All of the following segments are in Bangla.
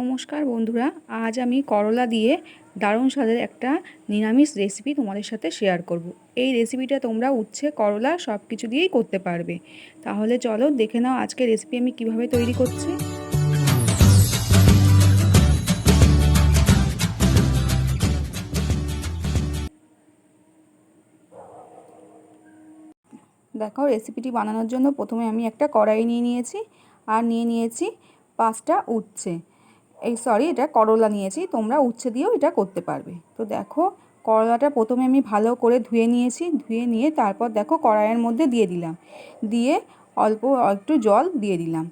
নমস্কার বন্ধুরা, আজ আমি করলা দিয়ে দারুণ স্বাদের একটা নিরামিষ রেসিপি তোমাদের সাথে শেয়ার করব। এই রেসিপিটা তোমরা উচ্ছে, করলা সব কিছু দিয়েই করতে পারবে। তাহলে চলো দেখে নাও আজকে রেসিপি আমি কীভাবে তৈরি করছি। দেখো রেসিপিটি বানানোর জন্য প্রথমে আমি একটা কড়াই নিয়ে নিয়েছি, আর নিয়ে নিয়েছি পাঁচটা উচ্ছে। এই সরি এটা করলা নিয়েছি, তোমরা উচ্ছে দিয়েও এটা করতে পারবে। তো দেখো, করলাটা প্রথমে আমি ভালো করে ধুয়ে নিয়েছি, ধুয়ে নিয়ে তারপর দেখো কড়াইয়ের মধ্যে দিয়ে দিলাম। দিয়ে অল্প একটু জল দিয়ে দিলাম।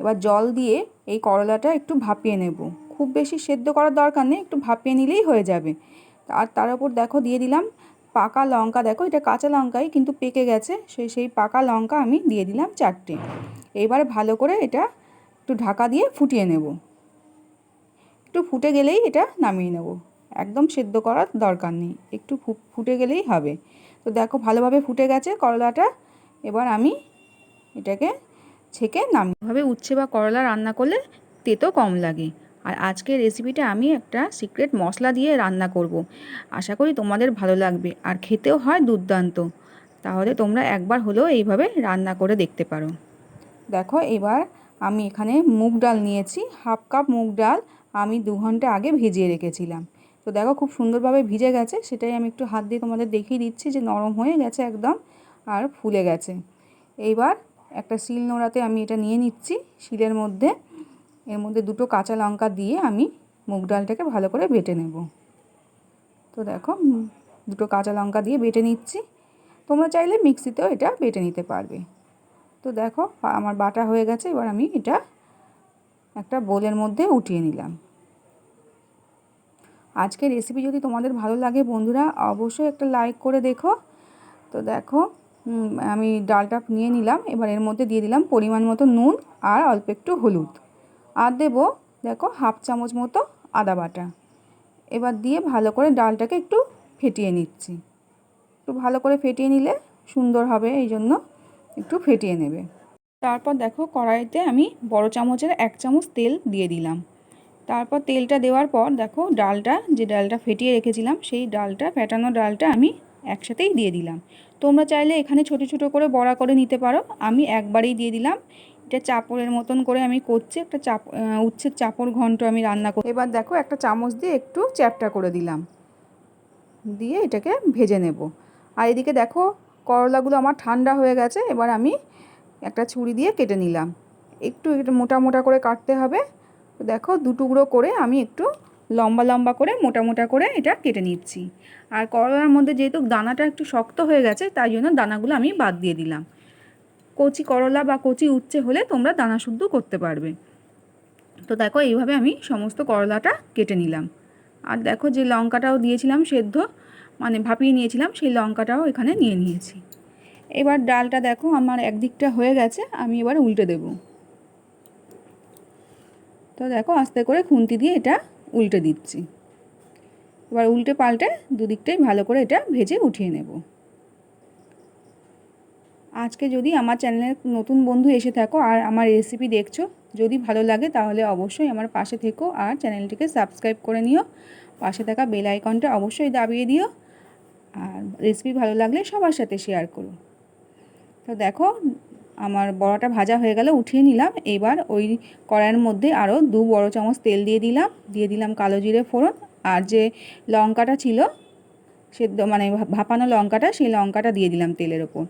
এবার জল দিয়ে এই করলাটা একটু ভাপিয়ে নেব। খুব বেশি সেদ্ধ করার দরকার নেই, একটু ভাপিয়ে নিলেই হয়ে যাবে। আর তার উপর দেখো দিয়ে দিলাম পাকা লঙ্কা। দেখো, এটা কাঁচা লঙ্কাই কিন্তু পেকে গেছে, সেই সেই পাকা লঙ্কা আমি দিয়ে দিলাম চারটে। এবার ভালো করে এটা একটু ঢাকা দিয়ে ফুটিয়ে নেব। একটু ফুটে গেলেই এটা নামিয়ে নেব। একদম সেদ্ধ করার দরকার নেই। একটু ফুটে গেলেই হবে। তো দেখো ভালোভাবে ফুটে গেছে করলাটা। এবার আমি এটাকে ছেঁকে নামি ভাবে উচ্ছে বা করলা রান্না করলে তেতো কম লাগে। আর আজকের রেসিপিটা আমি একটা সিক্রেট মশলা দিয়ে রান্না করব। আশা করি তোমাদের ভালো লাগবে। আর খেতেও হয় দুর্দান্ত। তাহলে তোমরা একবার হলেও এইভাবে রান্না করে দেখতে পারো। দেখো এবার আমি এখানে মুগ ডাল নিয়েছি। হাফ কাপ মুগ ডাল আমি দু ঘণ্টা আগে ভিজিয়ে রেখেছিলাম। তো দেখো খুব সুন্দরভাবে ভিজে গেছে, সেটাই আমি একটু হাত দিয়ে তোমাদের দেখিয়ে দিচ্ছি যে নরম হয়ে গেছে একদম আর ফুলে গেছে। এইবার একটা শিল নোড়াতে আমি এটা নিয়ে নিচ্ছি শিলের মধ্যে। এর মধ্যে দুটো কাঁচা লঙ্কা দিয়ে আমি মুগ ডালটাকে ভালো করে বেটে নেব। তো দেখো, দুটো কাঁচা লঙ্কা দিয়ে বেটে নিচ্ছি। তোমরা চাইলে মিক্সিতেও এটা বেটে নিতে পারবে। তো দেখো, আমার বাটা হয়ে গেছে, এবার আমি এটা একটা বোলের মধ্যে উঠিয়ে নিলাম। আজকের রেসিপি যদি তোমাদের ভালো লাগে বন্ধুরা, অবশ্যই একটা লাইক করে দেখো। তো দেখো আমি ডালটা নিয়ে নিলাম, এবার এর মধ্যে দিয়ে দিলাম পরিমাণ মতো নুন আর অল্প একটু হলুদ। আর দেবো, দেখো, হাফ চামচ মতো আদা বাটা। এবার দিয়ে ভালো করে ডালটাকে একটু ফেটিয়ে নিচ্ছি। একটু ভালো করে ফেটিয়ে নিলে সুন্দর হবে এই জন্য একটু ফেটিয়ে নেবে। তারপর দেখো কড়াইতে আমি বড় চামচের এক চামচ তেল দিয়ে দিলাম। তারপর তেলটা দেওয়ার পর দেখো ডালটা, যে ডালটা ফেটিয়ে রেখেছিলাম, সেই ডালটা, ফেটানো ডালটা আমি একসাথেই দিয়ে দিলাম। তোমরা চাইলে এখানে ছোট ছোট করে বড়া করে নিতে পারো। আমি একবারেই দিয়ে দিলাম। এটা চাপড়ের মতন করে আমি করছি। একটা চাপ উচ্ছের চাপড় ঘন্ট আমি রান্না করি, এবার দেখো একটা চামচ দিয়ে একটু চ্যাপটা করে দিলাম। দিয়ে এটাকে ভেজে নেব। আর এদিকে দেখো করলাগুলো আমার ঠান্ডা হয়ে গেছে। এবার আমি একটা ছুরি দিয়ে কেটে নিলাম। একটু একটু মোটা মোটা করে কাটতে হবে। দেখো দু টুকরো করে আমি একটু লম্বা লম্বা করে মোটা মোটা করে এটা কেটে নিচ্ছি। আর করলার মধ্যে যেহেতু দানাটা একটু শক্ত হয়ে গেছে, তাই জন্য দানাগুলো আমি বাদ দিয়ে দিলাম। কচি করলা বা কচি উচ্ছে হলে তোমরা দানা শুদ্ধ করতে পারবে। তো দেখো এইভাবে আমি সমস্ত করলাটা কেটে নিলাম। আর দেখো যে লঙ্কাটাও দিয়েছিলাম সেদ্ধ মানে ভাপিয়ে নিয়েছিলাম, সেই লঙ্কাটাও এখানে নিয়ে নিয়েছি। এবার ডালটা দেখো, আমার একদিকটা হয়ে গেছে, আমি এবার উল্টে দেব। তো দেখো, আস্তে করে খুন্তি দিয়ে এটা উল্টে দিচ্ছি। এবার উল্টে পাল্টে দুদিকটাই ভালো করে এটা ভেজে উঠিয়ে নেব। আজকে যদি আমার চ্যানেলে নতুন বন্ধু এসে থাকো আর আমার রেসিপি দেখছ, যদি ভালো লাগে তাহলে অবশ্যই আমার পাশে থেকো আর চ্যানেলটিকে সাবস্ক্রাইব করে নিও। পাশে থাকা বেল আইকনটা অবশ্যই দাবিয়ে দিও। আর রেসিপি ভালো লাগলে সবার সাথে শেয়ার করো। তো দেখো, আমার বড়াটা ভাজা হয়ে গেলে উঠিয়ে নিলাম। এবার ওই কড়াইয়ের মধ্যে আরও দু বড় চামচ তেল দিয়ে দিলাম। দিয়ে দিলাম কালো জিরে ফোড়ন। আর যে লঙ্কাটা ছিল সেদ্ধ মানে ভাপানো লঙ্কাটা, সেই লঙ্কাটা দিয়ে দিলাম তেলের ওপর।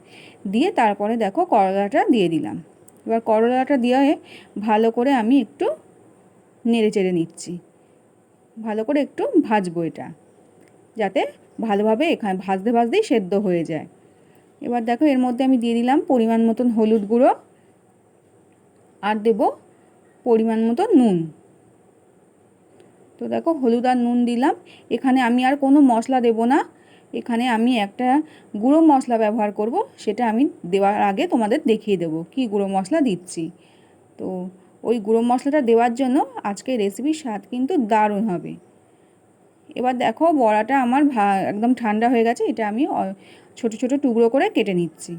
দিয়ে তারপরে দেখো করলাটা দিয়ে দিলাম। এবার করলাটা দিয়ে ভালো করে আমি একটু নেড়ে চেড়ে নিচ্ছি। ভালো করে একটু ভাজবো এটা, যাতে ভালোভাবে এখানে ভাজতে ভাজতেই সেদ্ধ হয়ে যায়। এবার দেখো, এর মধ্যে আমি দিয়ে দিলাম পরিমাণ মতন হলুদ গুঁড়ো আর দেব পরিমাণ মতো নুন। তো দেখো, হলুদ আর নুন দিলাম। এখানে আমি আর কোনো মশলা দেব না। এখানে আমি একটা গুঁড়ো মশলা ব্যবহার করব, সেটা আমি দেওয়ার আগে তোমাদের দেখিয়ে দেব কি গুঁড়ো মশলা দিচ্ছি। তো ওই গুঁড়ো মশলাটা দেওয়ার জন্য আজকে রেসিপির স্বাদ কিন্তু দারুণ হবে। এবার দেখো বড়াটা আমার ভা, একদম ঠান্ডা হয়ে গেছে, এটা আমি ছোট ছোট টুকরো করে কেটে নিচ্ছি।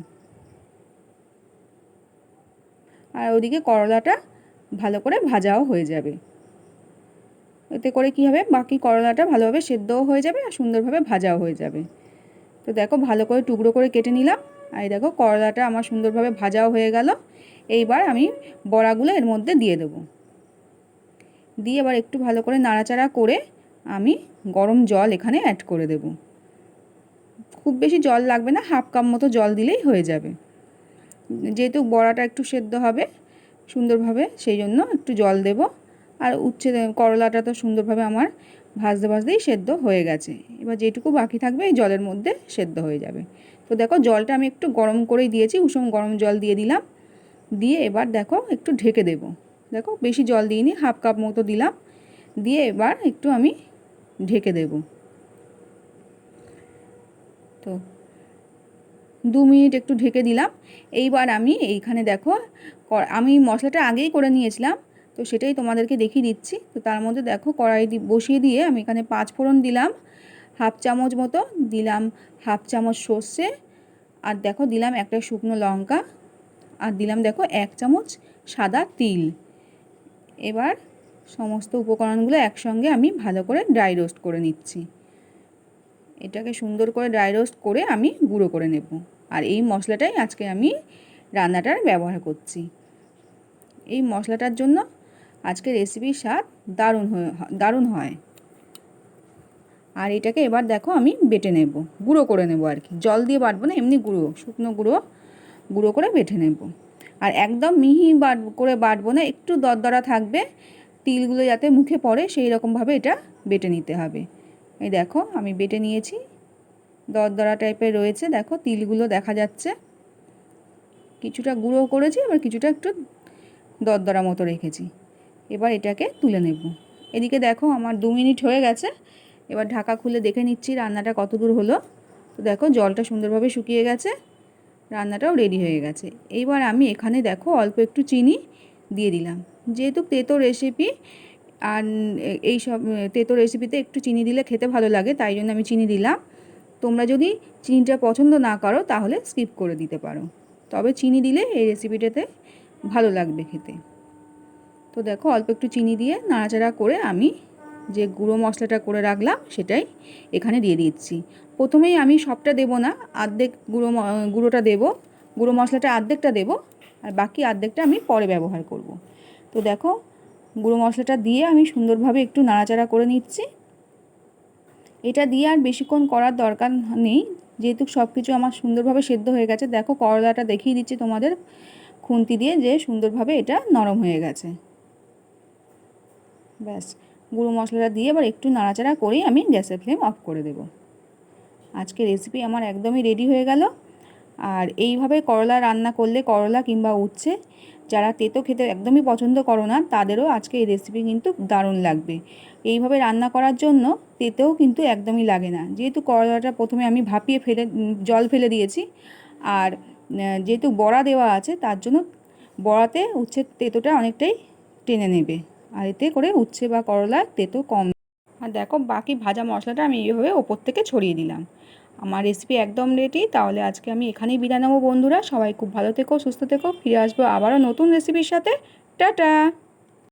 আর ওদিকে করলাটা ভালো করে ভাজাও হয়ে যাবে। এতে করে কী হবে, বাকি করলাটা ভালোভাবে সেদ্ধও হয়ে যাবে আর সুন্দরভাবে ভাজাও হয়ে যাবে। তো দেখো ভালো করে টুকরো করে কেটে নিলাম। আর দেখো করলাটা আমার সুন্দরভাবে ভাজাও হয়ে গেল। এইবার আমি বড়াগুলো এর মধ্যে দিয়ে দেবো। দিয়ে এবার একটু ভালো করে নাড়াচাড়া করে আমি গরম জল এখানে অ্যাড করে দেব। খুব বেশি জল লাগবে না, হাফ কাপ মতো জল দিলেই হয়ে যাবে। যেহেতু বড়াটা একটু সেদ্ধ হবে সুন্দরভাবে, সেই জন্য একটু জল দেব। আর উচ্ছে করলাটা তো সুন্দরভাবে আমার ভাজতে ভাজতেই সেদ্ধ হয়ে গেছে। এবার যেটুকু বাকি থাকবে এই জলের মধ্যে সেদ্ধ হয়ে যাবে। তো দেখো জলটা আমি একটু গরম করেই দিয়েছি, উষম গরম জল দিয়ে দিলাম। দিয়ে এবার দেখো একটু ঢেকে দেব। দেখো বেশি জল দিইনি, হাফ কাপ মতো দিলাম। দিয়ে এবার একটু আমি ঢেকে দেব। তো দু মিনিট একটু ঢেকে দিলাম। এইবার আমি এইখানে দেখো আমি মশলাটা আগেই করে নিয়েছিলাম, তো সেটাই তোমাদেরকে দেখিয়ে দিচ্ছি। তো তার মধ্যে দেখো কড়াই বসিয়ে দিয়ে আমি এখানে পাঁচ ফোড়ন দিলাম, হাফ চামচ মতো দিলাম হাফ চামচ সর্ষে, আর দেখো দিলাম একটা শুকনো লঙ্কা, আর দিলাম দেখো এক চামচ সাদা তিল। এবার সমস্ত উপকরণগুলো একসঙ্গে আমি ভালো করে ড্রাই রোস্ট করে নিচ্ছি। এটাকে সুন্দর করে ড্রাই রোস্ট করে আমি গুঁড়ো করে নেব। আর এই মশলাটাই আজকে আমি রান্নাটার ব্যবহার করছি। এই মশলাটার জন্য আজকে রেসিপির স্বাদ দারুণ হয়ে, দারুণ হয়। আর এটাকে এবার দেখো আমি বেটে নেব, গুঁড়ো করে নেব আর কি। জল দিয়ে বাটবো না, এমনি গুঁড়ো, শুকনো গুঁড়ো গুঁড়ো করে বেটে নেব। আর একদম মিহি বাট করে বাটবো না, একটু দরদরা থাকবে তিলগুলো যাতে মুখে পড়ে, সেই রকমভাবে এটা বেটে নিতে হবে। এই দেখো, আমি বেটে নিয়েছি। দরদরা টাইপের রয়েছে। দেখো, তিলগুলো দেখা যাচ্ছে। কিছুটা গুঁড়ো করেছি, আবার কিছুটা একটু দরদরা মতো রেখেছি। এবার এটাকে তুলে নেব। এদিকে দেখো, আমার দু মিনিট হয়ে গেছে। এবার ঢাকা খুলে দেখে নিচ্ছি রান্নাটা কত দূর হলো। তো দেখো, জলটা সুন্দরভাবে শুকিয়ে গেছে। রান্নাটাও রেডি হয়ে গেছে। এইবার আমি এখানে দেখো, অল্প একটু চিনি দিয়ে দিলাম। যেহেতু তেতো রেসিপি আর এই সব, তেতো রেসিপিতে একটু চিনি দিলে খেতে ভালো লাগে, তাই জন্য আমি চিনি দিলাম। তোমরা যদি চিনিটা পছন্দ না করো, তাহলে স্কিপ করে দিতে পারো। তবে চিনি দিলে এই রেসিপিটাতে ভালো লাগবে খেতে। তো দেখো, অল্প একটু চিনি দিয়ে নাড়াচাড়া করে আমি যে গুঁড়ো মশলাটা করে রাখলাম, সেটাই এখানে দিয়ে দিচ্ছি। প্রথমেই আমি সবটা দেব না আর্ধেক গুঁড়ো গুঁড়োটা দেব, গুঁড়ো মশলাটা আর্ধেকটা দেব আর বাকি আর্ধেকটা আমি পরে ব্যবহার করব। তো দেখো, গুঁড়ো মশলাটা দিয়ে আমি সুন্দরভাবে একটু নাড়াচাড়া করে নিচ্ছি। এটা দিয়ে আর বেশিক্ষণ করার দরকার নেই, যেহেতু সব কিছু আমার সুন্দরভাবে সেদ্ধ হয়ে গেছে। দেখো, করলাটা দেখিয়ে দিচ্ছি তোমাদের খুন্তি দিয়ে যে সুন্দরভাবে এটা নরম হয়ে গেছে। ব্যাস, গুঁড়ো মশলাটা দিয়ে এবার একটু নাড়াচাড়া করেই আমি গ্যাসের ফ্লেম অফ করে দেব। আজকে রেসিপি আমার একদমই রেডি হয়ে গেল। আর এইভাবে করলা রান্না করলে করলা কিংবা উচ্ছে, যারা তেতো খেতে একদমই পছন্দ করো না, তাদেরও আজকে এই রেসিপি কিন্তু দারুণ লাগবে। এইভাবে রান্না করার জন্য তেতেও কিন্তু একদমই লাগে না। যেহেতু করলাটা প্রথমে আমি ভাপিয়ে ফেলে জল ফেলে দিয়েছি, আর যেহেতু বড়া দেওয়া আছে, তার জন্য বড়াতে উচ্ছের তেতোটা অনেকটাই টেনে নেবে। আর এতে করে উচ্ছে বা করলা তেতো কম। আর দেখো বাকি ভাজা মশলাটা আমি এইভাবে ওপর থেকে ছড়িয়ে দিলাম। আমার রেসিপি একদম রেডি তাহলে আজকে আমি এখানেই বিদায় নেব বন্ধুরা। সবাই খুব ভালো থেকো, সুস্থ থেকো, ফিরে আসব আবারও নতুন রেসিপির সাথে। টাটা!